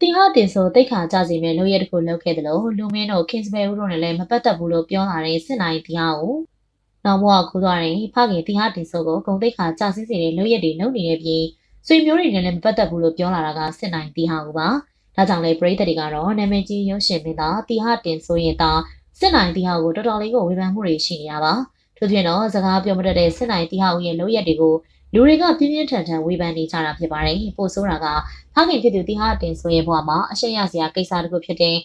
တင်ဟာတင်ဆိုတိတ်ခါကြစီမဲ့လုပ်ရက်တစ်ခုလုပ်ခဲ့တယ်လို့လူမင်းတို့ Kingsbury တို့နဲ့လည်းမပတ်သက်ဘူးလို့ပြောလာတဲ့စစ်နိုင်တရားကိုနောက်ဘဝကူသွားရင်ဖခင်တင်ဟာတင်ဆိုကိုဂုံတိတ်ခါကြစီစေတဲ့လုပ်ရက်တွေလုပ်နေတဲ့ပြင်ဆွေမျိုးတွေနဲ့လည်းမပတ်သက်ဘူးလို့ပြောလာတာကစစ်နိုင်တရားကိုပါဒါကြောင့်လေပရိသတ်တွေကတော့နာမည်ကြီးရုပ်ရှင်မင်းသားတင်ဟာတင်ဆိုရင်သာစစ်နိုင်တရားကိုတော်တော်လေးကိုဝေဖန်မှုတွေရှိနေရပါထို့ပြင်တော့စကားပြောမတတ်တဲ့စစ်နိုင်တရားကိုရဲ့လုပ်ရက်တွေကို လူတွေကပြင်းပြင်းထန်ထန်ဝေဖန်နေကြတာဖြစ်ပါတယ်ပို့ဆိုတာကဖခင်ဖြစ်သူတီဟာတင်ဆိုရဲ့ဘဝမှာအရှက်ရစရာကိစ္စတစ်ခုဖြစ်တဲ့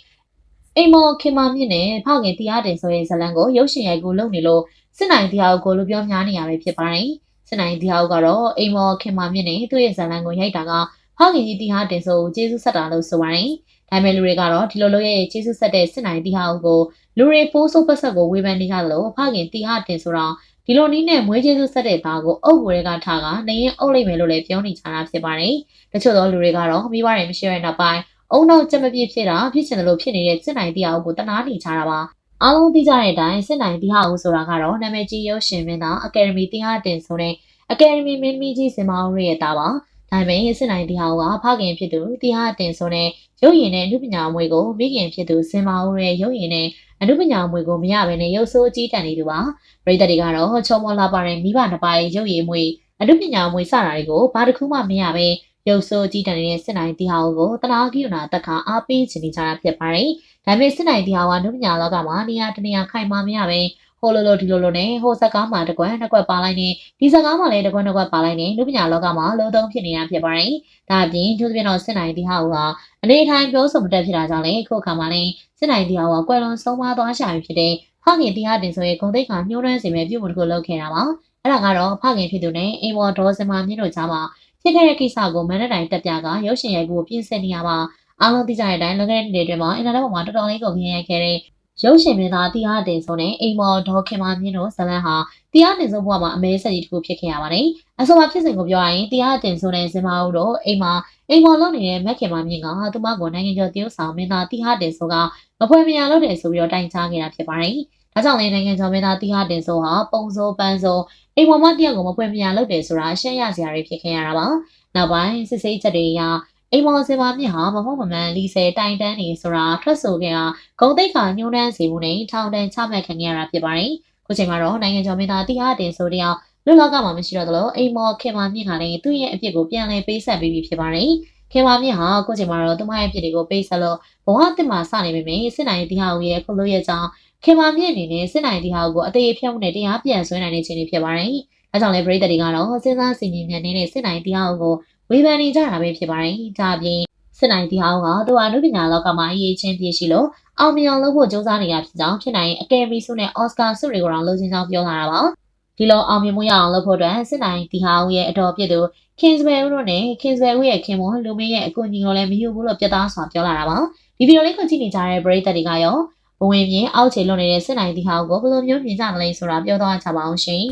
အိမ်မော်ခင်မာမြင့်နဲ့ဖခင်တီဟာတင်ဆိုရဲ့ဇလံကိုရုပ်ရှင်ရိုက်ကိုလုပ်နေလို့စစ်နိုင်တီဟာကိုလိုပြောများနေရပဲဖြစ်ပါတယ်။စစ်နိုင်တီဟာကတော့အိမ်မော်ခင်မာမြင့်နဲ့သူ့ရဲ့ဇလံကိုရိုက်တာကဖခင်ကြီးတီဟာတင်ဆိုကိုကျေးဇူးဆက်တာလို့ဆိုပါတယ်။ဒါပေမဲ့လူတွေကတော့ဒီလိုလိုရဲ့ကျေးဇူးဆက်တဲ့စစ်နိုင်တီဟာကို လူတွေပိုးဆိုးပတ်ဆက်ကိုဝေဖန်နေကြသလိုဖခင်တီဟာတင်ဆိုတော့ဒီလိုနည်းနဲ့မွေးကျေးဇူးဆက်တဲ့သားကိုအုပ်ဝဲကထားကနေရင်အုပ်လိုက်မယ်လို့လည်းပြောနေကြတာဖြစ်ပါတယ်။တချို့သောလူတွေကတော့မိဘတွေမရှိတဲ့နောက်ပိုင်းအုံနောက်ချက်မပြည့်ဖြစ်တာဖြစ်ချင်တယ်လို့ဖြစ်နေတဲ့စစ်နိုင်တရားကိုတနာနေကြတာပါ။အားလုံးသိကြတဲ့အတိုင်းစစ်နိုင်တရားကိုဆိုတာကတော့နာမည်ကြီးရုပ်ရှင်မင်းသားအကယ်ဒမီတရားတင်ဆိုတဲ့အကယ်ဒမီမင်းမီကြီးစင်မောင်းရဲ့တာပါ။ ဒါပေမဲ့စစ်နိုင်တရားကဖခင်ဖြစ်သူတရားတင်ဆိုတဲ့ရုပ်ရည်နဲ့အမှုပညာအမွေကိုမိခင်ဖြစ်သူစင်မောင်းရဲ့ရုပ်ရည်နဲ့အမှုပညာအမွေကိုမရဘဲနဲ့ရုပ်ဆိုးအကြီးတန်းနေသူပါပရိသတ်တွေကတော့ချုံမောလာပါတဲ့မိဘနှစ်ပါးရဲ့ရုပ်ရည်မွေအမှုပညာအမွေစတာတွေကိုဘာတစ်ခုမှမရဘဲရုပ်ဆိုးအကြီးတန်းနေတဲ့စစ်နိုင်တရားကိုတနာကိယနာတက်ခါအားပေးချင်နေကြတာဖြစ်ပါတယ်ဒါပေမဲ့စစ်နိုင်တရားကအမှုပညာလောကမှာနေရာတနေရာခိုင်မာမရဘဲ ဟိုလိုလိုဒီလိုလိုနဲ့ဟိုစကားမှာတကွက်နှစ်ကွက်ပါလိုက်နေဒီစကားမှာလည်းတကွက်နှစ်ကွက်ပါလိုက်နေလူပညာလောကမှာလုံးသုံးဖြစ်နေတာဖြစ်ပါတယ်။ဒါအပြင်သူသဖြင့်တော့စစ်နိုင်ဒီဟာကအနေထိုင်ပြောဆိုမတက်ဖြစ်တာကြောင့်လေခုအခါမှာလည်းစစ်နိုင်ဒီဟာကကွယ်လွန်ဆုံးမသွားရှာပြီဖြစ်တဲ့ဖခင်တရားတင်ဆိုရဲ့ဂုံတိတ်ခါညှိုးနှမ်းစေမဲ့ပြုမှုတစ်ခုလုပ်ခဲ့တာပါ။အဲ့ဒါကတော့ဖခင်ဖြစ်သူနဲ့အိမ်မော်ဒေါ်စင်မာမြင့်တို့ကြားမှာဖြစ်ခဲ့တဲ့ကိစ္စကိုမန်နက်တိုင်းတက်ပြကရုပ်ရှင်ရိုက်ဖို့ပြင်ဆင်နေရပါအားလုံးသိကြတဲ့အတိုင်းလွန်ခဲ့တဲ့နေ့တွေအတွင်းမှာအင်တာနက်ပေါ်မှာတော်တော်လေးကိုခင်းရိုက်ခဲ့တဲ့ ရုပ်ရှင်မင်းသားတရားတင်ဆုံးနဲ့အိမ်မော်ဒေါ်ခင်မာမြင့်တို့ဇလန်ဟာတရားတင်ဆုံးဘဝမှာအမဲဆက်ကြီးတစ်ခုဖြစ်ခဲ့ရပါတယ်။အဆိုပါဖြစ်စဉ်ကိုပြောရရင်တရားတင်ဆုံးနဲ့ဇင်မာဦးတို့အိမ်မှာအိမ်မော်လုပ်နေတဲ့မက်ခင်မာမြင့်ကသူမကိုနိုင်ငံကျော်တရုတ်ဆောင်မင်းသားတရားတင်ဆုံးကမဖွယ်မရလုပ်တယ်ဆိုပြီးတော့တိုင်ချခဲ့တာဖြစ်ပါတယ်။ဒါကြောင့်လည်းနိုင်ငံကျော်မင်းသားတရားတင်ဆုံးဟာပုံစိုးပန်းစိုးအိမ်မော်မတယောက်ကိုမဖွယ်မရလုပ်တယ်ဆိုတာအရှက်ရစရာတွေဖြစ်ခဲ့ရတာပါ။နောက်ပိုင်းစစ်ဆေးချက်တွေအရ အိမ်မော်စင်ပါမြင့်ဟာမဟုတ်မမှန်လီဆယ်တိုင်တန်းနေဆိုတာထွက်ဆိုခဲ့တာဂုံတိတ်ခါညှိုးနှမ်းစီမှုနဲ့ထောင်ဒဏ်ချမှတ်ခံခဲ့ရတာဖြစ်ပါတယ်။ခုချိန်မှာတော့နိုင်ငံကျော်မင်းသားတရားတင်ဆိုတဲ့လူလောကမှာမရှိတော့သလိုအိမ်မော်ခင်မာမြင့်ကလည်းသူ့ရဲ့အဖြစ်ကိုပြန်လည်ပေးဆက်ပေးပြီးဖြစ်ပါတယ်။ခင်မာမြင့်ဟာခုချိန်မှာတော့သူမရဲ့အဖြစ်တွေကိုပေးဆက်လို့ဘဝအသစ်မှာစနေပေမယ့်စစ်နိုင်တရားဦးရဲ့ခုလိုရဲ့ကြောင့်ခင်မာမြင့်အနေနဲ့စစ်နိုင်တရားဦးကိုအသေးအဖြောက်နဲ့တရားပြန်ဆွဲနိုင်တဲ့ခြင်းတွေဖြစ်ပါတယ်။အဲကြောင့်လည်းပရိသတ်တွေကတော့စဉ်းစားစီရင်မြန်နေတဲ့စစ်နိုင်တရားဦးကို ဝေဖန်နေကြတာပဲဖြစ်ပါတယ်။ဒါအပြင်စစ်နိုင်တီဟောင်းကသူအနုပညာလောကမှာအရေးချင်းပြည့်ရှိလို့အောင်မြင်အောင်လုပ်ဖို့ကြိုးစားနေတာဖြစ်ကြောင်းဖြစ်နိုင်အကယ်ဒမီဆုနဲ့အော်စကာဆုတွေကိုတော့လိုချင်ကြောင်းပြောလာတာပါဒီလိုအောင်မြင်မှုရအောင်လုပ်ဖို့အတွက်စစ်နိုင်တီဟောင်းရဲ့အတော်ပြည့်သူခင်စပယ်ဦးတို့နဲ့ခင်စပယ်ဦးရဲ့ခင်မွန်လူမင်းရဲ့အကူအညီကိုလည်းမယူဘူးလို့ပြသစွာပြောလာတာပါဒီဗီဒီယိုလေးကိုကြည့်နေကြတဲ့ပရိသတ်တွေကရောဘဝင်မြင်အောက်ခြေလွန်နေတဲ့စစ်နိုင်တီဟောင်းကိုဘယ်လိုမျိုးမြင်ကြမလဲဆိုတာပြောသွားကြပါအောင်ရှင်